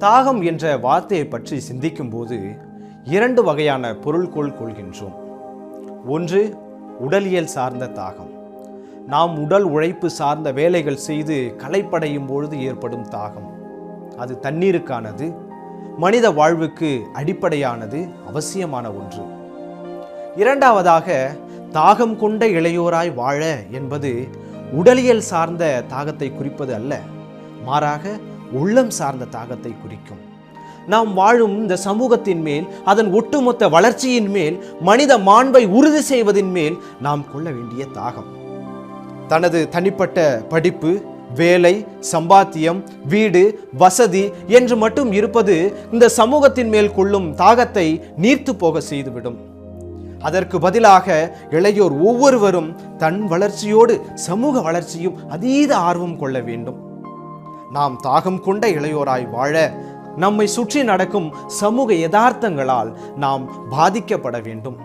தாகம் என்ற வார்த்தையை பற்றி சிந்திக்கும்போது இரண்டு வகையான பொருள்கோள் கொள்கின்றோம். ஒன்று உடலியல் சார்ந்த தாகம். நாம் உடல் உழைப்பு சார்ந்த வேலைகள் செய்து களைப்படையும் பொழுது ஏற்படும் தாகம். அது தண்ணீருக்கானது மனித வாழ்வுக்கு அடிப்படையானது அவசியமான ஒன்று. இரண்டாவதாக தாகம் கொண்ட இளையோராய் வாழ என்பது உடலியல் சார்ந்த தாகத்தை குறிப்பது அல்ல. மாறாக உள்ளம் சார்ந்த தாகத்தை குறிக்கும். நாம் வாழும் இந்த சமூகத்தின் மேல் அதன் ஒட்டுமொத்த வளர்ச்சியின் மேல் மனித மாண்பை உறுதி செய்வதின் மேல் நாம் கொள்ள வேண்டிய தாகம். தனது தனிப்பட்ட படிப்பு வேலை சம்பாத்தியம் வீடு வசதி என்று மட்டும் இருப்பது இந்த சமூகத்தின் மேல் கொள்ளும் தாகத்தை நீர்த்து போக செய்துவிடும். அதற்கு பதிலாக இளையோர் ஒவ்வொருவரும் தன் வளர்ச்சியோடு சமூக வளர்ச்சியும் அதீத ஆர்வம் கொள்ள வேண்டும். நாம் தாகம் கொண்ட இளையோராய் வாழ நம்மை சுற்றி நடக்கும் சமூக யதார்த்தங்களால் நாம் பாதிக்கப்பட வேண்டும்.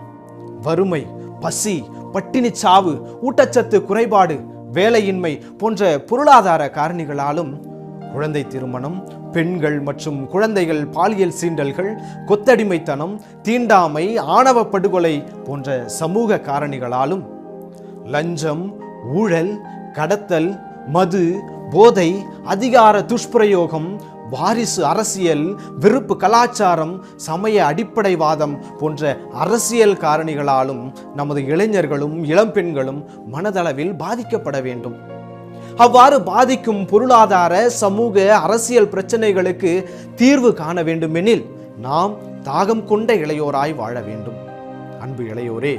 வறுமை பசி பட்டினி சாவு ஊட்டச்சத்து குறைபாடு வேலையின்மை போன்ற பொருளாதார காரணிகளாலும் குழந்தை திருமணம் பெண்கள் மற்றும் குழந்தைகள் பாலியல் சீண்டல்கள் கொத்தடிமைத்தனம் தீண்டாமை ஆணவ படுகொலை போன்ற சமூக காரணிகளாலும் லஞ்சம் ஊழல் கடத்தல் மது போதை அதிகார துஷ்பிரயோகம் வாரிசு அரசியல் வெறுப்பு கலாச்சாரம் சமய அடிப்படைவாதம் போன்ற அரசியல் காரணிகளாலும் நமது இளைஞர்களும் இளம்பெண்களும் மனதளவில் பாதிக்கப்பட வேண்டும். அவ்வாறு பாதிக்கும் பொருளாதார சமூக அரசியல் பிரச்சனைகளுக்கு தீர்வு காண வேண்டுமெனில் நாம் தாகம் கொண்ட இளையோராய் வாழ வேண்டும். அன்பு இளையோரே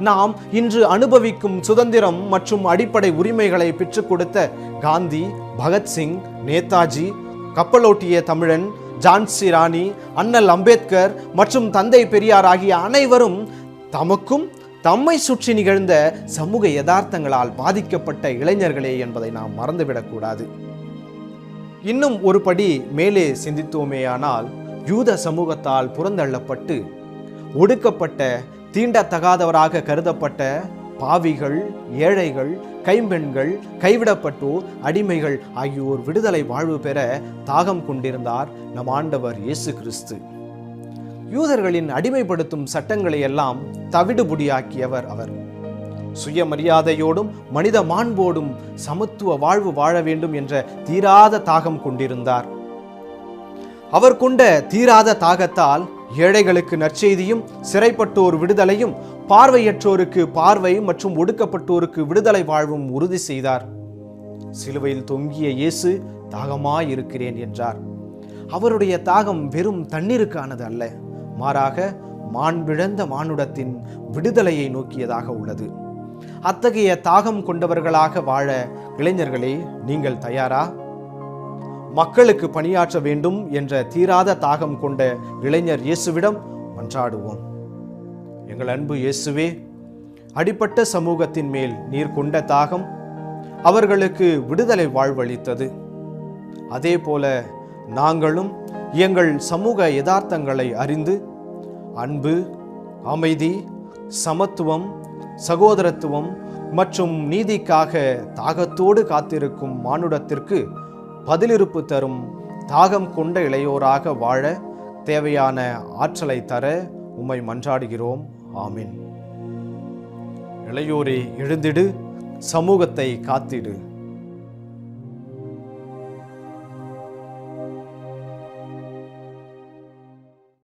நாம் இன்று அனுபவிக்கும் சுதந்திரம் மற்றும் அடிப்படை உரிமைகளை பெற்றுக் கொடுத்த காந்தி பகத்சிங் நேதாஜி கப்பலோட்டிய தமிழன் ஜான்சி ராணி அண்ணல் அம்பேத்கர் மற்றும் தந்தை பெரியார் ஆகிய அனைவரும் தமக்கும் தம்மை சுற்றி நிகழ்ந்த சமூக யதார்த்தங்களால் பாதிக்கப்பட்ட இளைஞர்களே என்பதை நாம் மறந்துவிடக்கூடாது இன்னும் ஒரு படி மேலே சிந்தித்தோமேயானால் யூத சமூகத்தால் புறந்தள்ளப்பட்டு ஒடுக்கப்பட்ட தீண்டத்தகாதவராக கருதப்பட்ட பாவிகள் ஏழைகள் கைம்பெண்கள் கைவிடப்பட்டோர் அடிமைகள் ஆகியோர் விடுதலை வாழ்வு பெற தாகம் கொண்டிருந்தார் நம் ஆண்டவர் இயேசு கிறிஸ்து. யூதர்களின் அடிமைப்படுத்தும் சட்டங்களை எல்லாம் தவிடுபுடியாக்கியவர் அவர். சுயமரியாதையோடும் மனித மாண்போடும் சமத்துவ வாழ்வு வாழ வேண்டும் என்ற தீராத தாகம் கொண்டிருந்தார். அவர் கொண்ட தீராத தாகத்தால் ஏழைகளுக்கு நற்செய்தியும் சிறைப்பட்டோர் விடுதலையும் பார்வையற்றோருக்கு பார்வை மற்றும் ஒடுக்கப்பட்டோருக்கு விடுதலை வாழ்வும் உறுதி செய்தார். சிலுவையில் தொங்கிய இயேசு தாகமாயிருக்கிறேன் என்றார். அவருடைய தாகம் வெறும் தண்ணீருக்கானது அல்ல மாறாக மாண்பிழந்த மானுடத்தின் விடுதலையை நோக்கியதாக உள்ளது. அத்தகைய தாகம் கொண்டவர்களாக வாழ இளைஞர்களே நீங்கள் தயாரா? மக்களுக்கு பணியாற்ற வேண்டும் என்ற தீராத தாகம் கொண்ட இளைஞர் இயேசுவிடம் மன்றாடுவோம். எங்கள் அன்பு இயேசுவே அடிப்பட்ட சமூகத்தின் மேல் நீர் கொண்ட தாகம் அவர்களுக்கு விடுதலை வாழ்வளித்தது. அதே போல நாங்களும் எங்கள் சமூக யதார்த்தங்களை அறிந்து அன்பு அமைதி சமத்துவம் சகோதரத்துவம் மற்றும் நீதிக்காக தாகத்தோடு காத்திருக்கும் மானுடத்திற்கு பதிலிருப்பு தரும் தாகம் கொண்ட இளையோராக வாழ தேவையான ஆற்றலை தர உம்மை மன்றாடுகிறோம். ஆமீன். இளையோரே எழுந்திடு சமூகத்தை காத்திடு.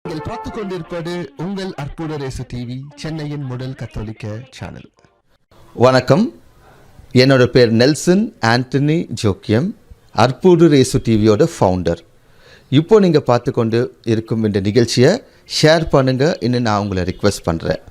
நீங்கள் பார்த்து கொண்டிருப்பது உங்கள் அற்புத ரேசு டிவி சென்னையின் முதல் கத்தோலிக்க சேனல். வணக்கம். என்னோட பேர் நெல்சன் ஆண்டனி ஜோக்கியம். அற்புடு ரேசு டிவியோட ஃபவுண்டர் இப்போ நீங்கள் பார்த்து கொண்டு இருக்கும் இந்த நிகழ்ச்சியை ஷேர் பண்ணுங்கள் இன்னும் நான் உங்களை ரிக்வெஸ்ட் பண்ணுறேன்